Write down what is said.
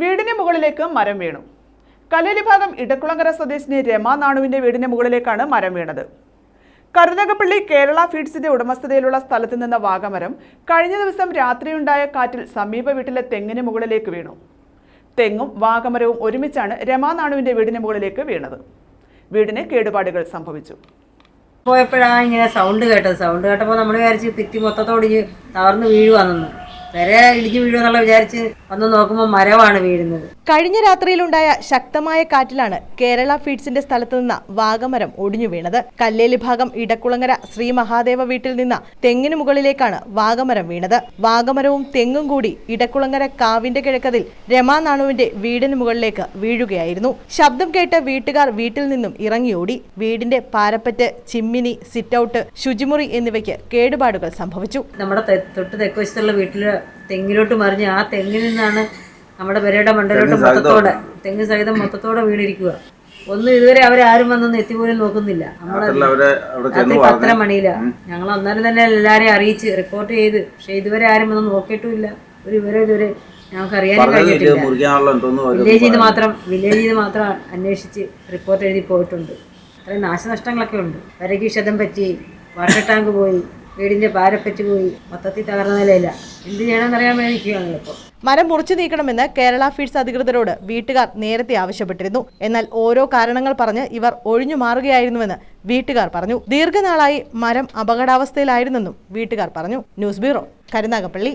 വീടിന് മുകളിലേക്ക് മരം വീണു. കല്ലേലി ഭാഗം ഇടക്കുളങ്കര സ്വദേശിനി രമ നാണുവിന്റെ വീടിന് മുകളിലേക്കാണ് മരം വീണത്. കരുതകപ്പള്ളി കേരള ഫീഡ്സിന്റെ ഉടമസ്ഥതയിലുള്ള സ്ഥലത്ത് നിന്ന വാഗമരം കഴിഞ്ഞ ദിവസം രാത്രിയുണ്ടായ കാറ്റിൽ സമീപ വീട്ടിലെ തെങ്ങിന് മുകളിലേക്ക് വീണു. തെങ്ങും വാഗമരവും ഒരുമിച്ചാണ് രമാ നാണുവിന്റെ വീടിന് മുകളിലേക്ക് വീണത്. വീടിന് കേടുപാടുകൾ സംഭവിച്ചു. പോയപ്പോഴാണ് ഇങ്ങനെ സൗണ്ട് കേട്ടത്. സൗണ്ട് കേട്ടപ്പോൾ നമ്മൾ വിചാരിച്ച് ഭിത്തി മൊത്തത്തോടിഞ്ഞ് തകർന്ന് വീഴുവാണെന്ന് വരെ ഇടിഞ്ഞു വീഴുമെന്നുള്ള വിചാരിച്ച് വന്ന് നോക്കുമ്പോൾ മരമാണ് വീഴുന്നത്. കഴിഞ്ഞ രാത്രിയിലുണ്ടായ ശക്തമായ കാറ്റിലാണ് കേരള ഫീഡ്സിന്റെ സ്ഥലത്തു നിന്ന് വാഗമരം ഒടിഞ്ഞു വീണത്. കല്ലേലി ഭാഗം ഇടക്കുളങ്ങര ശ്രീ മഹാദേവ വീട്ടിൽ നിന്ന് തെങ്ങിന് മുകളിലേക്കാണ് വാഗമരം വീണത്. വാഗമരവും തെങ്ങും കൂടി ഇടക്കുളങ്ങര കാവിന്റെ കിഴക്കതിൽ രമാനാണുവിന്റെ വീടിന് മുകളിലേക്ക് വീഴുകയായിരുന്നു. ശബ്ദം കേട്ട് വീട്ടുകാർ വീട്ടിൽ നിന്നും ഇറങ്ങിയോടി വീടിന്റെ പാരപ്പറ്റ് ചിമ്മിനി സിറ്റൌട്ട് ശുചിമുറി എന്നിവയ്ക്ക് കേടുപാടുകൾ സംഭവിച്ചു. നമ്മുടെ തൊട്ട് തെക്കുവശത്തുള്ള വീട്ടിൽ തെങ്ങിലോട്ട് മറിഞ്ഞ് ആ തെങ്ങിൽ നിന്നാണ് നമ്മുടെ പെരയുടെ മണ്ടലോട്ട് മൊത്തത്തോടെ തെങ്ങ് സഹിതം മൊത്തത്തോടെ വീണിരിക്കുക. ഒന്നും ഇതുവരെ അവരാരും വന്നൊന്നും എത്തിപ്പോലും നോക്കുന്നില്ല. നമ്മളെ പത്തര മണിയില. ഞങ്ങൾ അന്നേരം തന്നെ എല്ലാരെയും അറിയിച്ച് റിപ്പോർട്ട് ചെയ്ത്. പക്ഷെ ഇതുവരെ ആരും വന്ന് നോക്കിയിട്ടുമില്ല. ഒരു വിവരം ഇതുവരെ ഞങ്ങൾക്ക് അറിയാനും കഴിഞ്ഞിട്ടില്ല. വില്ലേജ് ഇത് മാത്രം വില്ലേജ് ഇത് മാത്രം അന്വേഷിച്ച് റിപ്പോർട്ട് എഴുതി പോയിട്ടുണ്ട്. അത്രയും നാശനഷ്ടങ്ങളൊക്കെ ഉണ്ട്. വരയ്ക്ക് ക്ഷതം പറ്റി വാട്ടർ ടാങ്ക് പോയി വീടിന്റെ പാരപ്പറ്റ് പോയി മൊത്തത്തിൽ തകർന്ന നിലയില്ല എന്ത് ചെയ്യണമെന്ന് അറിയാൻ വേണ്ടി നിൽക്കുകയാണ് ഇപ്പോൾ മരം മുറിച്ചു നീക്കണമെന്ന് കേരള ഫീഡ്സ് അധികൃതരോട് വീട്ടുകാർ നേരത്തെ ആവശ്യപ്പെട്ടിരുന്നു. എന്നാൽ ഓരോ കാരണങ്ങൾ പറഞ്ഞ് ഇവർ ഒഴിഞ്ഞു മാറുകയായിരുന്നുവെന്ന് വീട്ടുകാർ പറഞ്ഞു. ദീർഘനാളായി മരം അപകടാവസ്ഥയിലായിരുന്നെന്നും വീട്ടുകാർ പറഞ്ഞു. News bureau Karunagappally.